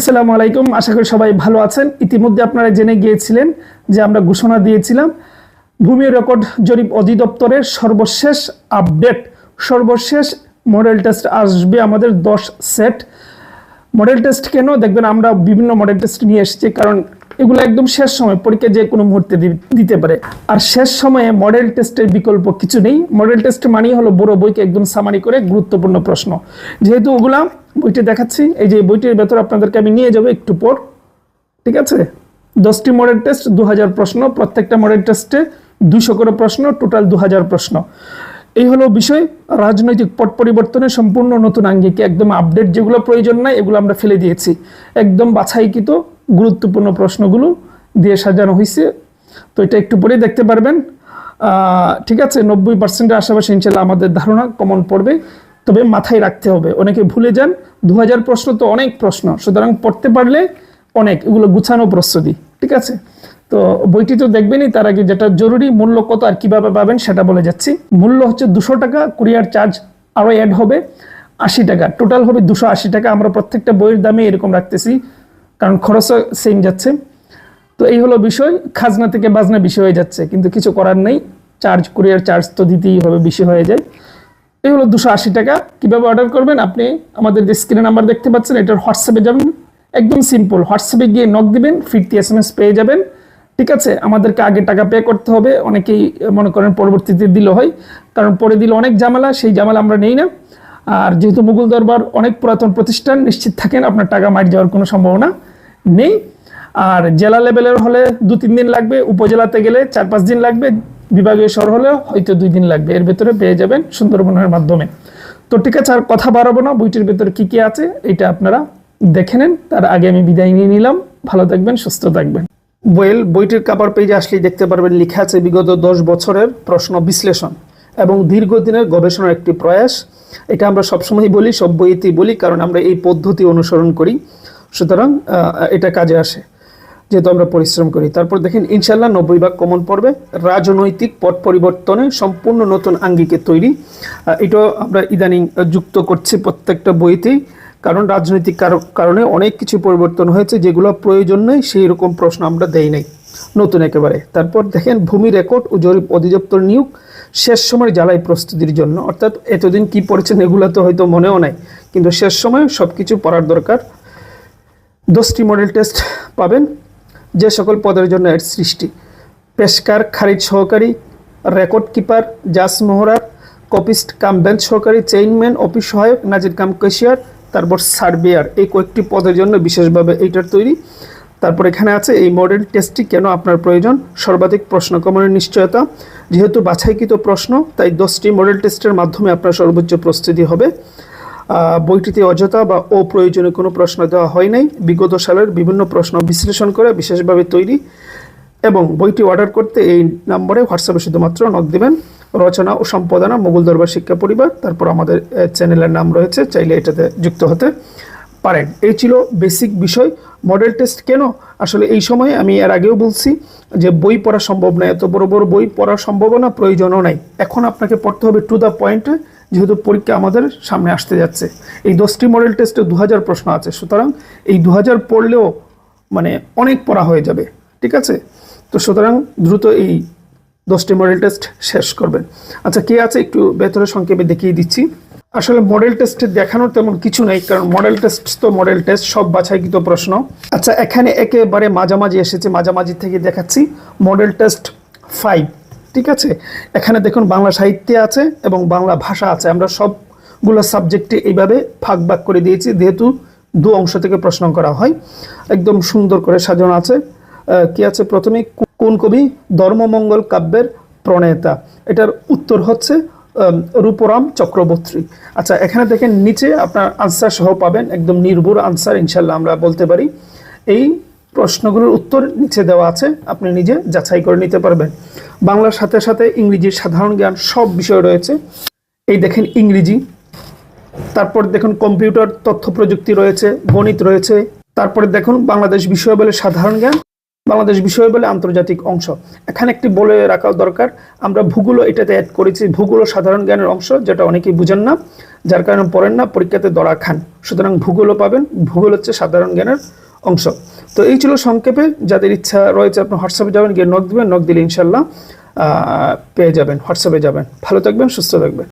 আসসালামু আলাইকুম। আশা করি সবাই ভালো আছেন। ইতিমধ্যে আপনারা জেনে গিয়েছিলেন যে আমরা ঘোষণা দিয়েছিলাম, ভূমি রেকর্ড জরিপ অধিদপ্তরের সর্বশেষ আপডেট, সর্বশেষ মডেল টেস্ট আসবে আমাদের দশ সেট। মডেল টেস্ট কেন? দেখবেন আমরা বিভিন্ন মডেল টেস্ট নিয়ে এসেছি, কারণ এগুলো একদম শেষ সময়, পরীক্ষা যে কোনো মুহূর্তে দিতে পারে। আর শেষ সময়ে মডেল টেস্টের বিকল্প কিছু নেই। মডেল টেস্ট মানেই হলো বড় বইকে একদম সামারি করে গুরুত্বপূর্ণ প্রশ্ন। যেহেতু ওগুলা বইটি দেখাচ্ছি, এই যে বইটির ভেতর আপনাদেরকে আমি নিয়ে যাব একটু পর, ঠিক আছে? দশটি মডেল টেস্ট দু হাজার প্রশ্ন, প্রত্যেকটা মডেল টেস্টে দুশো করে প্রশ্ন টোটাল দু হাজার প্রশ্ন। এই হলো বিষয়। রাজনৈতিক পট পরিবর্তনে সম্পূর্ণ নতুন আঙ্গিকে একদম আপডেট যেগুলো প্রয়োজন নাই, এগুলো আমরা ফেলে দিয়েছি। একদম বাছাইকৃত গুরুত্বপূর্ণ প্রশ্নগুলো দিয়ে সাজানো হয়েছে তো এটা একটু পরে দেখতে পারবেন। ঠিক আছে, নব্বই পার্সেন্টের আশেপাশে ইনশাল্লাহ আমাদের ধারণা কমন পড়বে। তবে মাথায় রাখতে হবে, অনেকে ভুলে যান দু হাজার প্রশ্ন তো অনেক প্রশ্ন, সুতরাং পড়তে পারলে অনেক, এগুলো গুছানো প্রস্তুতি, ঠিক আছে? তো বইটি তো দেখবেনই, তার আগে যেটা জরুরি, মূল্য কত আর কীভাবে পাবেন সেটা বলে যাচ্ছি। মূল্য হচ্ছে দুশো টাকা, কুরিয়ার চার্জ আরও অ্যাড হবে আশি টাকা, টোটাল হবে দুশো আশি টাকা। আমরা প্রত্যেকটা বইয়ের দামে এরকম রাখতেছি। কারণ খরচও সেম যাচ্ছে। তো এই হলো বিষয়, খাজনা থেকে বাজনা বেশি হয়ে যাচ্ছে, কিন্তু কিছু করার নেই। চার্জ কুরিয়ার চার্জ তো দিতেই হবে, বেশি হয়ে যায়। এই হলো দুশো আশি টাকা। কীভাবে অর্ডার করবেন? আপনি আমাদের যে স্ক্রিনে নাম্বার দেখতে পাচ্ছেন, এটার হোয়াটসঅ্যাপে যাবেন। একদম সিম্পল হোয়াটসঅ্যাপে গিয়ে নক দিবেন, ফিরতি এস এম এস পেয়ে যাবেন। ঠিক আছে? আমাদেরকে আগে টাকা পে করতে হবে। অনেকেই মনে করেন পরবর্তীতে দিলে হয়, কারণ পরে দিলে অনেক ঝামেলা, সেই ঝামেলা আমরা নেই না। আর যেহেতু মুঘল দরবার অনেক পুরাতন প্রতিষ্ঠান, নিশ্চিত থাকেন, আপনার টাকা মার যাওয়ার কোনো সম্ভাবনা নেই। আর জেলা লেভেলের হলে দু তিন দিন লাগবে, উপজেলাতে গেলে চার পাঁচ দিন লাগবে, বিভাগীয় শহর হলেও হয়তো দুই দিন লাগবে। এর ভেতরে পেয়ে যাবেন সুন্দরবনের মাধ্যমে। তো ঠিক আছে, আর কথা বাড়াবো না, বইটির ভেতরে কি কি আছে এটা আপনারা দেখে নেন। তার আগে আমি বিদায় নিয়ে নিলাম। ভালো থাকবেন, সুস্থ থাকবেন। ওয়েল বইটির কাবার পেজে আসলেই দেখতে পারবেন, লেখা আছে বিগত দশ বছরের প্রশ্ন বিশ্লেষণ এবং দীর্ঘদিনের গবেষণার একটি প্রয়াস। এটা আমরা সবসময় বলি, সব বইতেই বলি, কারণ আমরা এই পদ্ধতি অনুসরণ করি। সুতরাং এটা কাজে আসে, যেহেতু আমরা পরিশ্রম করি। তারপর দেখেন ইনশাল্লাহ নব্বই ভাগ কমন পড়বে, রাজনৈতিক পট পরিবর্তনে সম্পূর্ণ নতুন আঙ্গিকে তৈরি। এটাও আমরা ইদানিং যুক্ত করছি প্রত্যেকটা বইতেই, কারণ রাজনৈতিক কারণে অনেক কিছু পরিবর্তন হয়েছে, যেগুলো প্রয়োজন নেই, সেই রকম প্রশ্ন আমরা দেই নাই, নতুন একেবারে। তারপর দেখেন, ভূমি রেকর্ড ও জরিপ অধিদপ্তর নিয়োগ শেষ সময় জ্বালাই প্রস্তুতির জন্য। অর্থাৎ এতদিন কি পড়েছেন এগুলো তো হয়তো মনেও নাই, কিন্তু শেষ সময় সব কিছু পড়ার দরকার। দশটি মডেল টেস্ট পাবেন, যে সকল পদের জন্য এর সৃষ্টি। পেশকার, খারিজ সহকারী রেকর্ড কিপার জাস মোহরার কপিস্ট কাম বেঞ্চ সহকারী চেইনম্যান অফিস সহায়ক, নাজির কাম কেশিয়ার তারপর সার্ভেয়ার এই কয়েকটি পদের জন্য বিশেষভাবে এইটার তৈরি। তারপর এখানে আছে এই মডেল টেস্টটি কেন আপনার প্রয়োজন? সর্বাধিক প্রশ্ন কমনের নিশ্চয়তা। যেহেতু বাছাইকৃত প্রশ্ন, তাই দশটি মডেল টেস্টের মাধ্যমে আপনার সর্বোচ্চ প্রস্তুতি হবে। বইটিতে অযথা বা অপ্রয়োজনীয় কোনো প্রশ্ন দেওয়া হয় নাই। বিগত সালের বিভিন্ন প্রশ্ন বিশ্লেষণ করে বিশেষভাবে তৈরি এবং বইটি অর্ডার করতে এই নম্বরে হোয়াটসঅ্যাপে শুধুমাত্র নক দেবেন। রচনা ও সম্পাদনা মুঘল দরবার শিক্ষা পরিবার, তারপর আমাদের চ্যানেলের নাম রয়েছে, চাইলে এটাতে যুক্ত হতে পারেন। এই ছিল বেসিক বিষয়। মডেল টেস্ট কেন? আসলে এই সময়ে আমি এর আগেও বলছি যে বই পড়া সম্ভব নয় এত বড় বড় বই পড়ার সম্ভাবনা প্রয়োজনও নাই। এখন আপনাকে পড়তে হবে টু দ্য পয়েন্টে। যেহেতু পরীক্ষা আমাদের সামনে আসতে যাচ্ছে। এই দশটি মডেল টেস্টে দু হাজার প্রশ্ন আছে। সুতরাং এই দু হাজার পড়লেও মানে অনেক পড়া হয়ে যাবে। ঠিক আছে? তো সুতরাং দ্রুত এই দশটি মডেল টেস্ট শেষ করবেন। আচ্ছা কে আছে একটু ভেতরে সংক্ষেপে দেখিয়ে দিচ্ছি? আসলে মডেল টেস্টে দেখানোর তেমন কিছু নেই, কারণ মডেল টেস্ট তো মডেল টেস্ট সব বাছাইকৃত প্রশ্ন। আচ্ছা এখানে একেবারে মাঝামাঝি এসেছে, মাঝামাঝি থেকে দেখাচ্ছি। মডেল টেস্ট ফাইভ ঠিক আছে? এখানে দেখুন বাংলা সাহিত্যে আছে এবং বাংলা ভাষা আছে। আমরা সবগুলো সাবজেক্টে এইভাবে ফাঁক ভাগ করে দিয়েছি, যেহেতু দু অংশ থেকে প্রশ্ন করা হয়। একদম সুন্দর করে সাজানো আছে। কি আছে প্রথমে? কোন কবি? ধর্মমঙ্গল কাব্যের প্রণেতা। এটার উত্তর হচ্ছে রূপরাম চক্রবর্তী। আচ্ছা এখানে দেখেন, নিচে আপনার আনসার সহ পাবেন, একদম নির্ভুল আনসার ইনশাল্লাহ আমরা বলতে পারি। এই প্রশ্নগুলোর উত্তর নিচে দেওয়া আছে, আপনি নিজে যাচাই করে নিতে পারবেন। বাংলার সাথে সাথে ইংরেজির সাধারণ জ্ঞান সব বিষয় রয়েছে। এই দেখেন ইংরেজি। তারপর দেখুন কম্পিউটার, তথ্য প্রযুক্তি রয়েছে, গণিত রয়েছে। তারপরে দেখুন বাংলাদেশ বিষয় বলে সাধারণ জ্ঞান, বাংলাদেশ বিষয় বলে আন্তর্জাতিক অংশ। এখানে একটি বলে রাখা দরকার, আমরা ভূগোলও এটাতে অ্যাড করেছি। ভূগোল সাধারণ জ্ঞানের অংশ, যেটা অনেকেই বুঝেন না, যার কারণে পড়েন না, পরীক্ষাতে দড়া খান। সুতরাং ভূগোলও পাবেন। ভূগোল হচ্ছে সাধারণ জ্ঞানের অংশ। তো এই ছিল সংক্ষেপে। যাদের ইচ্ছা রয়েছে, আপনি হোয়াটসঅ্যাপে যাবেন, গিয়ে নক দেবেন নক দিলে ইনশাল্লাহ পেয়ে যাবেন, হোয়াটসঅ্যাপে যাবেন। ভালো থাকবেন, সুস্থ থাকবেন।